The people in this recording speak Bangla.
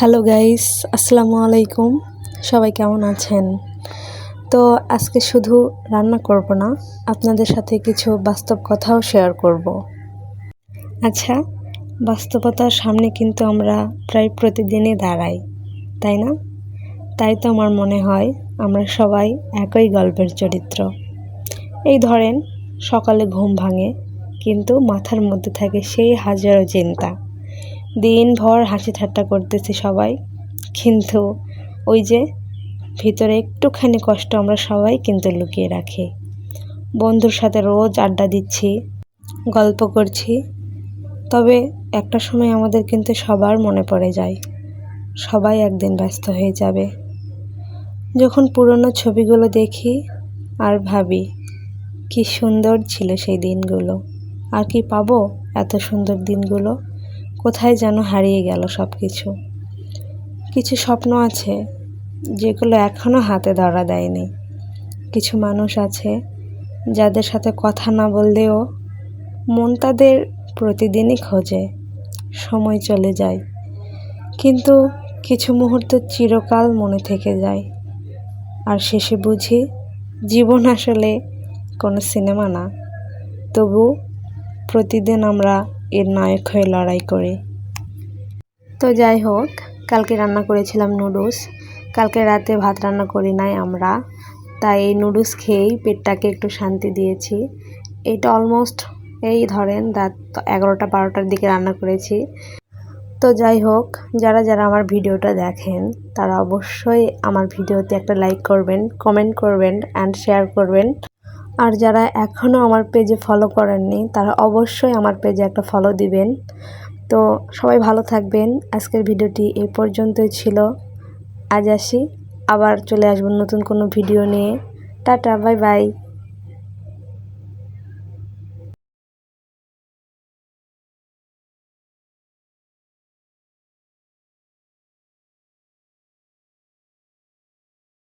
হ্যালো গাইস, আসসালামু আলাইকুম। সবাই কেমন আছেন? তো আজকে শুধু রান্না করব না, আপনাদের সাথে কিছু বাস্তব কথাও শেয়ার করব। আচ্ছা বাস্তবতার সামনে কিন্তু আমরা প্রায় প্রতিদিনই দাঁড়াই, তাই না? তাই তো আমার মনে হয় আমরা সবাই একই গল্পের চরিত্র। এই ধরেন, সকালে ঘুম ভাঙে, কিন্তু মাথার মধ্যে থাকে সেই হাজারো চিন্তা। দিনভর হাসি ঠাট্টা করতেছি সবাই। কিন্তু ওই যে ভিতরে একটুখানি কষ্ট আমরা সবাই কিন্তু লুকিয়ে রাখি। বন্ধুর সাথে রোজ আড্ডা দিচ্ছি, গল্প করছি। তবে একটা সময় আমাদের কিন্তু সবার মনে পড়ে যায়, সবাই একদিন ব্যস্ত হয়ে যাবে। যখন পুরনো ছবিগুলো দেখি আর ভাবি, কি সুন্দর ছিল সেই দিনগুলো। আর কি পাবো এত সুন্দর দিনগুলো? কোথায় যেন হারিয়ে গেল সব কিছু কিছু স্বপ্ন আছে, যেগুলো এখনও হাতে ধরা দেয়নি। কিছু মানুষ আছে, যাদের সাথে কথা না বললেও মন তাদের প্রতিদিনই খোঁজে, সময় চলে যায়। কিন্তু কিছু মুহূর্ত চিরকাল মনে থেকে যায়। আর শেষে বুঝি জীবন আসলে কোনো সিনেমা না। তবু প্রতিদিন আমরা এর নায়ক হয়ে লড়াই করে। তো যাই হোক, কালকে রান্না করেছিলাম নুডলস। কালকে রাতে ভাত রান্না করি নাই আমরা। তাই এই নুডলস খেয়েই পেটটাকে একটু শান্তি দিয়েছি। এটা অলমোস্ট এই ধরেন রাত এগারোটা বারোটার দিকে রান্না করেছি। তো যাই হোক, যারা যারা আমার ভিডিওটা দেখেন, তারা অবশ্যই আমার ভিডিওতে একটা লাইক করবেন কমেন্ট করবেন অ্যান্ড শেয়ার করবেন। আর যারা এখনও আমার পেজে ফলো করেননি, তারা অবশ্যই আমার পেজে একটা ফলো দিবেন। তো সবাই ভালো থাকবেন। আজকের ভিডিওটি এ পর্যন্তই ছিল। আজ আসি। আবার চলে আসব নতুন কোনো ভিডিও নিয়ে। Tata bye bye